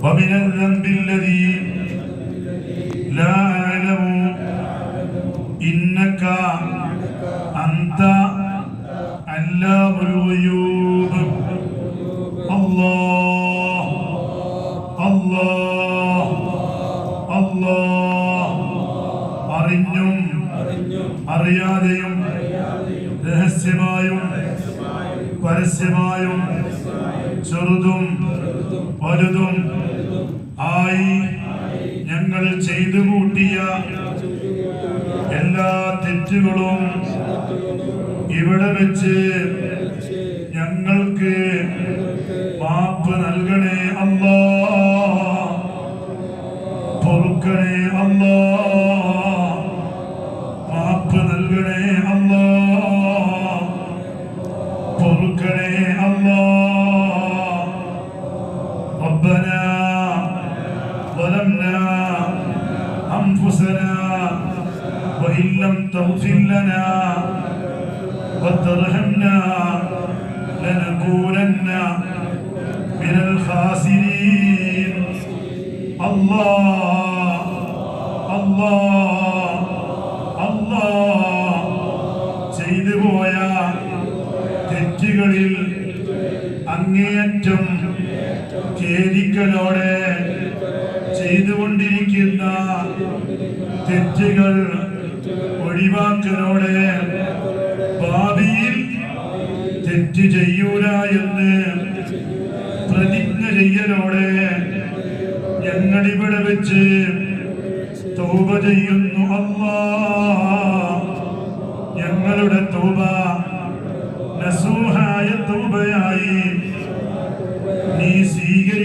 ومن الذنب الذي لا أعلم إنك أنت علام الغيوب الله الله الله അറിഞ്ഞും അറിയാതെയും രഹസ്യമായും പരസ്യമായും ചെറുതും വലുതും ആയി ഞങ്ങൾ ചെയ്തു കൂട്ടിയ എല്ലാ തെറ്റുകളും ഇവിടെ വെച്ച് ഞങ്ങൾക്ക് മാപ്പ് നൽകണേ അല്ലാ പൊറുക്കണേ അല്ലാ أنفسنا وإن لم تغفر لنا وترحمنا لنكونن من الخاسرين الله الله الله ചെയ്തു പോയ തെറ്റുകളിൽ അങ്ങേയറ്റം ഖേദിക്കലോടെ ചെയ്തുകൊണ്ടിരിക്കുന്ന തെറ്റുകൾ ഒഴിവാക്കലോടെ ഭാവിയിൽ തെറ്റ് ചെയ്യൂല എന്ന് പ്രതിജ്ഞ ചെയ്യലോടെ ഞങ്ങളിവിടെ വെച്ച് തൗബ ചെയ്യുന്നു അല്ലാ. ഞങ്ങളുടെ തൗബ നസൂഹായ തൗബയായി നീ സ്വീകരിക്കണേ.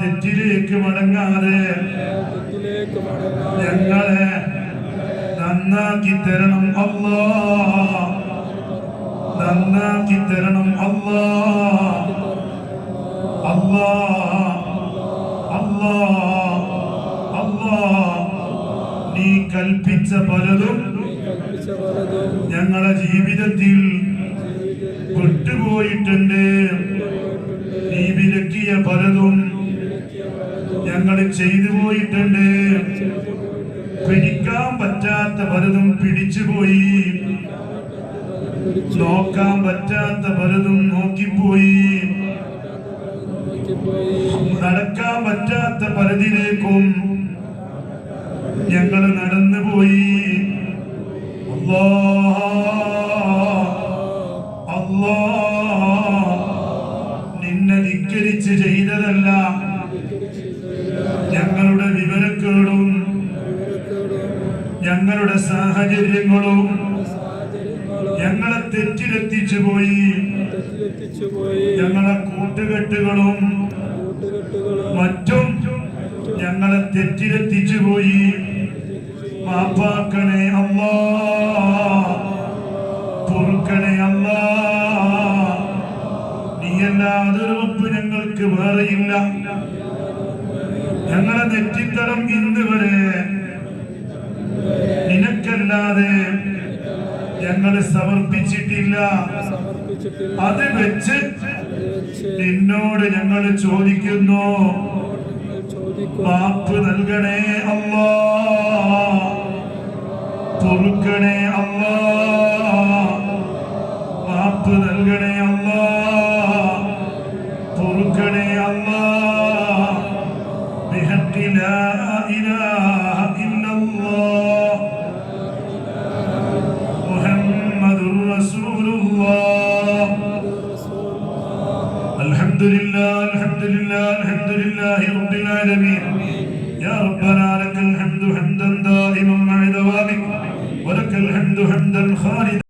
തെറ്റിലേക്ക് മടങ്ങാതെ ഞങ്ങളെ നന്നാക്കി തരണം അല്ലാ. നന്നാക്കി തരണം അല്ലാ. അല്ലാ അല്ലാ അല്ലാ. നീ കൽപ്പിച്ച പലതും ഞങ്ങളുടെ ജീവിതത്തിൽ വിട്ടുപോയിട്ടുണ്ട്. നീ വിലക്കിയ പലതും ഞങ്ങൾ ചെയ്തു പോയിട്ടുണ്ട്. പിടിക്കാൻ പറ്റാത്ത പലതും പിടിച്ചുപോയി നോക്കാൻ പറ്റാത്ത പലതും നോക്കിപ്പോയി. പോയി നടക്കാൻ പറ്റാത്ത പലതിലേക്കും ഞങ്ങൾ നടന്നുപോയി അല്ലാ നിന്നെ ധിക്കരിച്ച് ചെയ്തതല്ല ഞങ്ങളുടെ വിവരക്കേടും ഞങ്ങളുടെ സാഹചര്യങ്ങളും ഞങ്ങളെ തെറ്റിലെത്തിച്ചു പോയി. ഞങ്ങളെ കൂട്ടുകെട്ടുകളും മറ്റും ഞങ്ങളെ തെറ്റിലെത്തിച്ചു പോയി. മാപ്പാക്കണേ അല്ലാ പൊറുക്കണേ അല്ലാ വപ്പ് ഞങ്ങൾക്ക് വേറെയില്ല ഞങ്ങളെ നെറ്റിത്തരം ഇന്ന് വരെ നിനക്കല്ലാതെ ഞങ്ങൾ സമർപ്പിച്ചിട്ടില്ല. അത് വെച്ച് നിന്നോട് ഞങ്ങൾ ചോദിക്കുന്നു. മാപ്പ് നൽകണേ അല്ലാ. പൊറുക്കണേ അല്ലാ. മാപ്പ് നൽകണേ അല്ലാ. لله الحمد لله رب العالمين. يا ربنا لك الحمد حمدا دائما مع دوامك ولك الحمد حمدا خالدا.